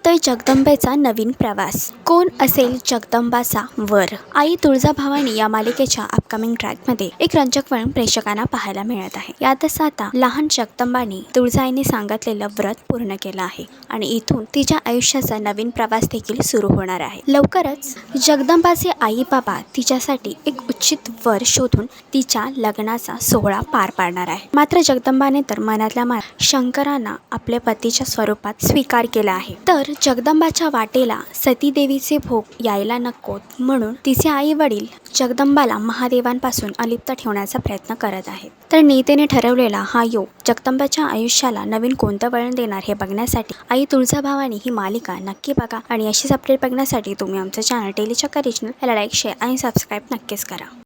होतोय जगदंबेचा नवीन प्रवास. कोण असेल जगदंबाचा वर? आई तुळजाभवानी या मालिकेच्या अपकमिंग ट्रॅकमध्ये एक रंजक वळण प्रेक्षकांना पाहायला मिळत आहे. यातच आता लहान जगदंबाने तुळजाईने सांगितलेलं व्रत पूर्ण केलं आहे आणि इथून तिच्या आयुष्याचा नवीन प्रवास देखील सुरू होणार आहे. लवकरच जगदंबाचे आई बाबा तिच्यासाठी एक उचित वर शोधून तिच्या लग्नाचा सोहळा पार पाडणार आहे. मात्र जगदंबाने तर मनातल्या मनात शंकरांना आपल्या पतीच्या स्वरूपात स्वीकार केला आहे. तर जगदंबाच्या वाटेला सतीदेवीचे भोग यायला नकोत म्हणून तिचे आई वडील जगदंबाला महादेवांपासून अलिप्त ठेवण्याचा प्रयत्न करत आहेत. तर नेतेने ठरवलेला हा योग जगदंबाच्या आयुष्याला नवीन कोणतं वळण देणार हे बघण्यासाठी आई तुळजाभावानी ही मालिका नक्की बघा आणि अशीच अपडेट बघण्यासाठी तुम्ही आमचं चॅनल टेलीचक्कर रिजनल याला लाईक शेअर आणि सबस्क्राईब नक्कीच करा.